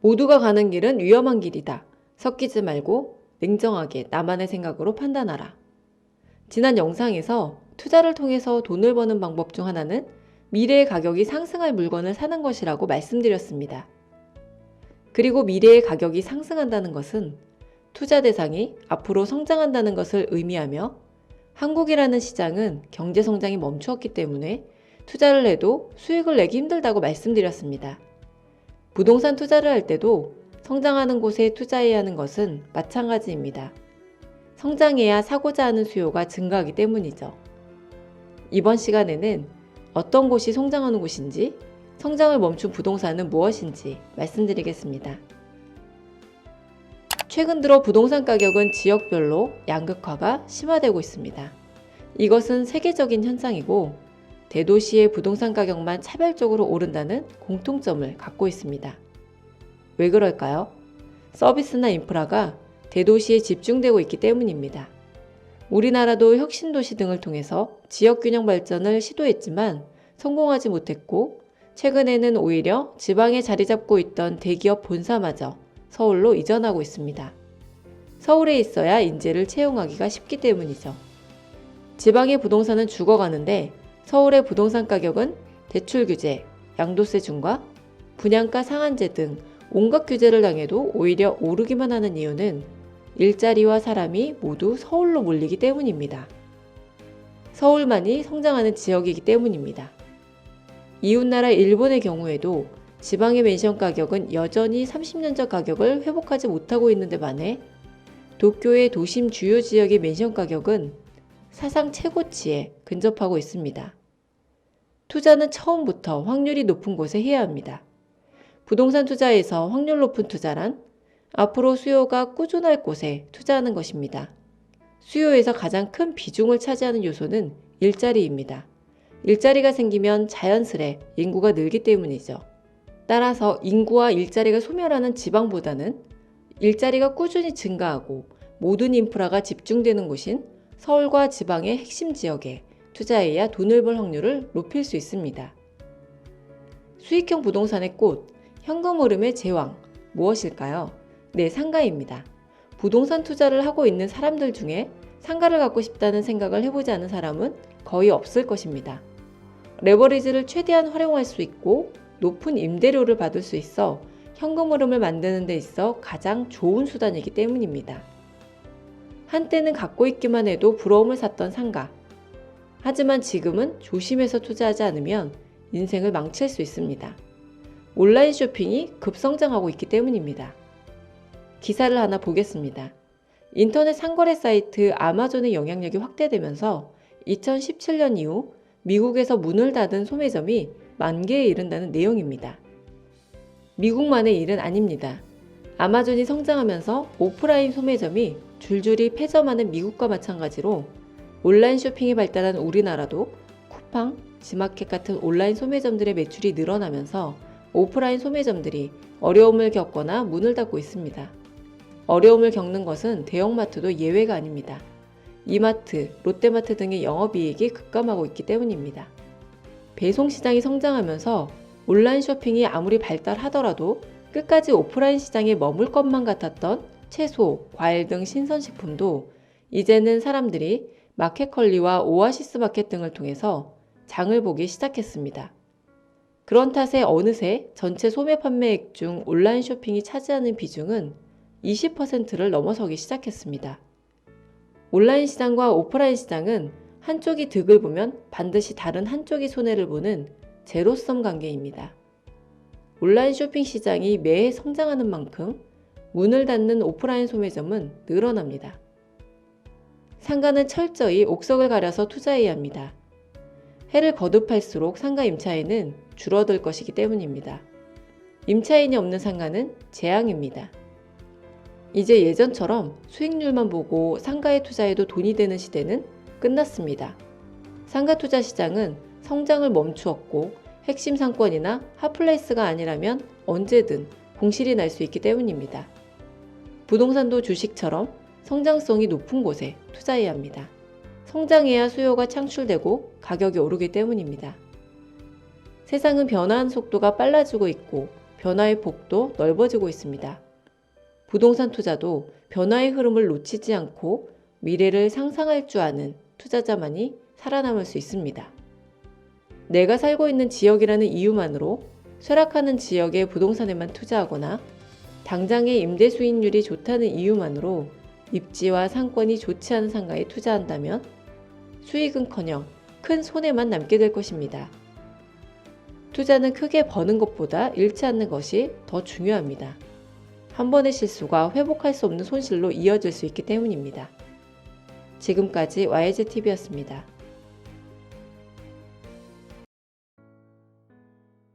모두가 가는 길은 위험한 길이다. 섞이지 말고 냉정하게 나만의 생각으로 판단하라. 지난 영상에서 투자를 통해서 돈을 버는 방법 중 하나는 미래의 가격이 상승할 물건을 사는 것이라고 말씀드렸습니다. 그리고 미래의 가격이 상승한다는 것은 투자 대상이 앞으로 성장한다는 것을 의미하며 한국이라는 시장은 경제 성장이 멈추었기 때문에 투자를 해도 수익을 내기 힘들다고 말씀드렸습니다. 부동산 투자를 할 때도 성장하는 곳에 투자해야 하는 것은 마찬가지입니다. 성장해야 사고자 하는 수요가 증가하기 때문이죠. 이번 시간에는 어떤 곳이 성장하는 곳인지, 성장을 멈춘 부동산은 무엇인지 말씀드리겠습니다. 최근 들어 부동산 가격은 지역별로 양극화가 심화되고 있습니다. 이것은 세계적인 현상이고 대도시의 부동산 가격만 차별적으로 오른다는 공통점을 갖고 있습니다. 왜 그럴까요? 서비스나 인프라가 대도시에 집중되고 있기 때문입니다. 우리나라도 혁신도시 등을 통해서 지역균형 발전을 시도했지만 성공하지 못했고 최근에는 오히려 지방에 자리 잡고 있던 대기업 본사마저 서울로 이전하고 있습니다. 서울에 있어야 인재를 채용하기가 쉽기 때문이죠. 지방의 부동산은 죽어가는데 서울의 부동산 가격은 대출 규제, 양도세 중과 분양가 상한제 등 온갖 규제를 당해도 오히려 오르기만 하는 이유는 일자리와 사람이 모두 서울로 몰리기 때문입니다. 서울만이 성장하는 지역이기 때문입니다. 이웃나라 일본의 경우에도 지방의 맨션 가격은 여전히 30년 전 가격을 회복하지 못하고 있는데 반해 도쿄의 도심 주요 지역의 맨션 가격은 사상 최고치에 근접하고 있습니다. 투자는 처음부터 확률이 높은 곳에 해야 합니다. 부동산 투자에서 확률 높은 투자란 앞으로 수요가 꾸준할 곳에 투자하는 것입니다. 수요에서 가장 큰 비중을 차지하는 요소는 일자리입니다. 일자리가 생기면 자연스레 인구가 늘기 때문이죠. 따라서 인구와 일자리가 소멸하는 지방보다는 일자리가 꾸준히 증가하고 모든 인프라가 집중되는 곳인 서울과 지방의 핵심 지역에 투자해야 돈을 벌 확률을 높일 수 있습니다. 수익형 부동산의 꽃, 현금 흐름의 제왕, 무엇일까요? 네, 상가입니다. 부동산 투자를 하고 있는 사람들 중에 상가를 갖고 싶다는 생각을 해보지 않은 사람은 거의 없을 것입니다. 레버리지를 최대한 활용할 수 있고 높은 임대료를 받을 수 있어 현금 흐름을 만드는 데 있어 가장 좋은 수단이기 때문입니다. 한때는 갖고 있기만 해도 부러움을 샀던 상가. 하지만 지금은 조심해서 투자하지 않으면 인생을 망칠 수 있습니다. 온라인 쇼핑이 급성장하고 있기 때문입니다. 기사를 하나 보겠습니다. 인터넷 상거래 사이트 아마존의 영향력이 확대되면서 2017년 이후 미국에서 문을 닫은 소매점이 만 개에 이른다는 내용입니다. 미국만의 일은 아닙니다. 아마존이 성장하면서 오프라인 소매점이 줄줄이 폐점하는 미국과 마찬가지로 온라인 쇼핑이 발달한 우리나라도 쿠팡, 지마켓 같은 온라인 소매점들의 매출이 늘어나면서 오프라인 소매점들이 어려움을 겪거나 문을 닫고 있습니다. 어려움을 겪는 것은 대형마트도 예외가 아닙니다. 이마트, 롯데마트 등의 영업이익이 급감하고 있기 때문입니다. 배송 시장이 성장하면서 온라인 쇼핑이 아무리 발달하더라도 끝까지 오프라인 시장에 머물 것만 같았던 채소, 과일 등 신선식품도 이제는 사람들이 마켓컬리와 오아시스 마켓 등을 통해서 장을 보기 시작했습니다. 그런 탓에 어느새 전체 소매 판매액 중 온라인 쇼핑이 차지하는 비중은 20%를 넘어서기 시작했습니다. 온라인 시장과 오프라인 시장은 한쪽이 득을 보면 반드시 다른 한쪽이 손해를 보는 제로섬 관계입니다. 온라인 쇼핑 시장이 매해 성장하는 만큼 문을 닫는 오프라인 소매점은 늘어납니다. 상가는 철저히 옥석을 가려서 투자해야 합니다. 해를 거듭할수록 상가 임차인은 줄어들 것이기 때문입니다. 임차인이 없는 상가는 재앙입니다. 이제 예전처럼 수익률만 보고 상가에 투자해도 돈이 되는 시대는 끝났습니다. 상가 투자 시장은 성장을 멈추었고 핵심 상권이나 핫플레이스가 아니라면 언제든 공실이 날 수 있기 때문입니다. 부동산도 주식처럼 성장성이 높은 곳에 투자해야 합니다. 성장해야 수요가 창출되고 가격이 오르기 때문입니다. 세상은 변화하는 속도가 빨라지고 있고 변화의 폭도 넓어지고 있습니다. 부동산 투자도 변화의 흐름을 놓치지 않고 미래를 상상할 줄 아는 투자자만이 살아남을 수 있습니다. 내가 살고 있는 지역이라는 이유만으로 쇠락하는 지역의 부동산에만 투자하거나 당장의 임대 수익률이 좋다는 이유만으로 입지와 상권이 좋지 않은 상가에 투자한다면 수익은커녕 큰 손해만 남게 될 것입니다. 투자는 크게 버는 것보다 잃지 않는 것이 더 중요합니다. 한 번의 실수가 회복할 수 없는 손실로 이어질 수 있기 때문입니다. 지금까지 YGTV였습니다.